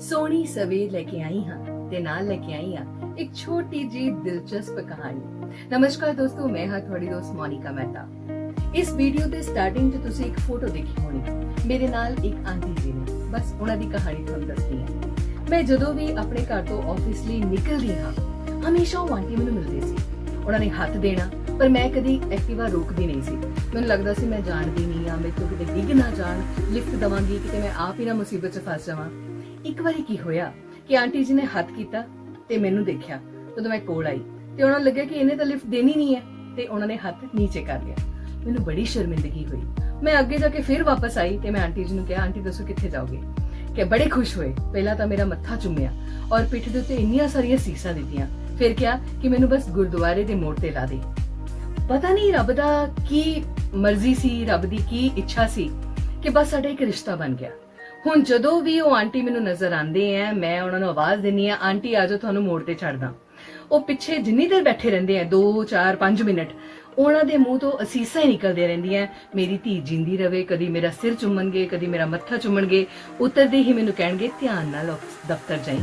ਸੋਹਣੀ ਸਵੇਰ ਲੈ ਕੇ ਆਈ ਹਾਂ ਤੇ ਨਾਲ ਲੈ ਕੇ ਆਈ ਹਾਂ ਇੱਕ ਛੋਟੀ ਜੀ ਦਿਲਚਸਪ ਕਹਾਣੀ। ਨਮਸਕਾਰ ਦੋਸਤੋ, ਮੈਂ ਹਾਂ ਤੁਹਾਡੀ ਦੋਸਤ ਮੋਨਿਕਾ ਮਹਿਤਾ। ਇਸ ਵੀਡੀਓ ਦੇ ਸਟਾਰਟਿੰਗ 'ਚ ਤੁਸੀਂ ਇੱਕ ਫੋਟੋ ਦੇਖੀ ਹੋਣੀ। ਮੇਰੇ ਨਾਲ ਇੱਕ ਆਂਟੀ ਜੀ ਨੇ। ਬਸ ਉਹਨਾਂ ਦੀ ਕਹਾਣੀ ਤੁਹਾਨੂੰ ਦੱਸਣੀ ਹੈ। ਮੈਂ ਜਦੋਂ ਵੀ ਆਪਣੇ ਘਰ ਤੋਂ ਆਫਿਸ ਲਈ ਨਿਕਲਦੀ ਹਾਂ, ਹਮੇਸ਼ਾ ਉਹ ਆਂਟੀ ਮੈਨੂੰ ਮਿਲਦੀ ਸੀ। ਉਹਨਾਂ ਨੇ ਹੱਥ ਦੇਣਾ, ਪਰ ਮੈਂ ਕਦੀ ਐਕਟਿਵਾ ਰੋਕਦੀ ਨਹੀਂ ਸੀ। ਮੈਨੂੰ ਲੱਗਦਾ ਸੀ ਮੈਂ ਜਾਣਦੀ ਨਹੀਂ ਆ ਮੇਰੇ ਤੋਂ ਕਿਤੇ ਡਿੱਗ ਨਾ ਜਾਣ, ਲਿਫਟ ਦਵਾਂਗੀ, ਕਿਤੇ ਮੈਂ ਆਪ ਹੀ ਨਾ ਮੁਸੀਬਤ 'ਚ ਫਸ ਜਾਵਾਂ। ਇੱਕ ਵਾਰੀ ਕੀ ਹੋਇਆ ਕਿ ਆਂਟੀ ਜੀ ਨੇ ਹੱਥ ਕੀਤਾ ਤੇ ਮੈਨੂੰ ਦੇਖਿਆ, ਜਦੋਂ ਮੈਂ ਕੋਲ ਆਈ ਤੇ ਉਹਨਾਂ ਨੂੰ ਲੱਗਿਆ ਕਿ ਇਹਨੇ ਤਾਂ ਲਿਫਟ ਦੇਣੀ ਨਹੀਂ ਹੈ ਤੇ ਉਹਨਾਂ ਨੇ ਹੱਥ ਨੀਚੇ ਕਰ ਲਿਆ। ਮੈਨੂੰ ਬੜੀ ਸ਼ਰਮਿੰਦਗੀ ਹੋਈ। ਮੈਂ ਅੱਗੇ ਜਾ ਕੇ ਫਿਰ ਵਾਪਸ ਆਈ ਤੇ ਮੈਂ ਆਂਟੀ ਜੀ ਨੂੰ ਕਿਹਾ, ਆਂਟੀ, ਦੱਸੋ ਕਿੱਥੇ ਜਾਓਗੇ? ਕਿ ਬੜੇ ਖੁਸ਼ ਹੋਏ। ਪਹਿਲਾਂ ਤਾਂ ਮੇਰਾ ਮੱਥਾ ਚੁੰਮਿਆ ਔਰ ਪਿੱਠ ਦੇ ਉੱਤੇ ਇੰਨੀਆਂ ਸਾਰੀਆਂ ਸੀਸਾਂ ਦਿੱਤੀਆਂ। ਫਿਰ ਕਿਹਾ ਕਿ ਮੈਨੂੰ ਬਸ ਗੁਰਦੁਆਰੇ ਦੇ ਮੋੜ ਤੇ ਲਾ ਦੇ। ਪਤਾ ਨਹੀਂ ਰੱਬ ਦਾ ਕੀ ਮਰਜ਼ੀ ਸੀ, ਰੱਬ ਦੀ ਕੀ ਇੱਛਾ ਸੀ ਕਿ ਬਸ ਸਾਡਾ ਇੱਕ ਰਿਸ਼ਤਾ ਬਣ ਗਿਆ। ਹੁਣ ਜਦੋਂ ਵੀ ਉਹ ਆਂਟੀ ਮੈਨੂੰ ਨਜ਼ਰ ਆਉਂਦੇ ਆ ਮੈਂ ਉਹਨਾਂ ਨੂੰ ਆਵਾਜ਼ ਦਿੰਨੀ ਆ, ਆਂਟੀ ਆਜੋ ਤੁਹਾਨੂੰ ਮੋੜ ਤੇ ਛੱਡਦਾ ਉਹ ਪਿੱਛੇ ਜਿੰਨੀ ਦੇਰ ਬੈਠੇ ਰਹਿੰਦੇ ਆ 2 4 5 ਮਿੰਟ, ਉਹਨਾਂ ਦੇ ਮੂੰਹ ਤੋਂ ਅਸੀਸਾਂ ਹੀ ਨਿਕਲਦੀਆਂ ਰਹਿੰਦੀਆਂ ਮੇਰੀ ਧੀ ਜਿੰਦੀ ਰਵੇ, ਕਦੀ ਮੇਰਾ ਸਿਰ ਚੁੰਮਣਗੇ, ਕਦੀ ਮੇਰਾ ਮੱਥਾ ਚੁੰਮਣਗੇ, ਉਤਰਦੇ ਹੀ ਮੈਨੂੰ ਕਹਿਣਗੇ, ਧਿਆਨ ਨਾਲ ਦਫ਼ਤਰ ਜਾਈ।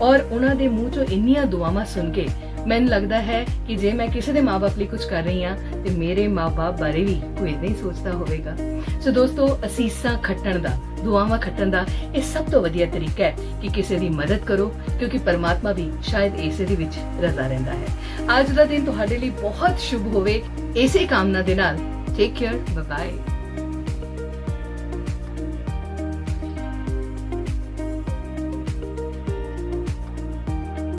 ਔਰ ਉਹਨਾਂ ਦੇ ਮੂੰਹ ਚੋਂ ਇੰਨੀਆਂ ਦੁਆਵਾਂ ਸੁਣ ਕੇ ਮੈਨੂੰ ਲੱਗਦਾ ਹੈ ਕਿ ਜੇ ਮੈਂ ਕਿਸੇ ਦੇ ਮਾਪੇ ਲਈ ਕੁਝ ਕਰ ਰਹੀ ਹਾਂ ਤੇ ਮੇਰੇ ਮਾਪੇ ਬਾਰੇ ਵੀ ਕੋਈ ਨਹੀਂ ਸੋਚਦਾ ਹੋਵੇਗਾ। ਸੋ ਦੋਸਤੋ, ਅਸੀਸਾਂ ਖੱਟਣ ਦਾ, ਦੁਆਵਾਂ ਖੱਟਣ ਦਾ ਇਹ ਸਭ ਤੋਂ ਵਧੀਆ ਤਰੀਕਾ ਹੈ ਕਿ ਕਿਸੇ ਦੀ ਮਦਦ ਕਰੋ, ਕਿਉਂਕਿ ਪਰਮਾਤਮਾ ਵੀ ਸ਼ਾਇਦ ਇਸੇ ਦੇ ਵਿੱਚ ਰਜ਼ਾ ਰਹਿੰਦਾ ਹੈ। ਅੱਜ ਦਾ ਦਿਨ ਤੁਹਾਡੇ ਲਈ ਬਹੁਤ ਸ਼ੁਭ ਹੋਵੇ। ਇਸੇ ਕਾਮਨਾ ਦੇ ਨਾਲ ਟੇਕ ਕੇਅਰ ਬਾਏ ਬਾਏ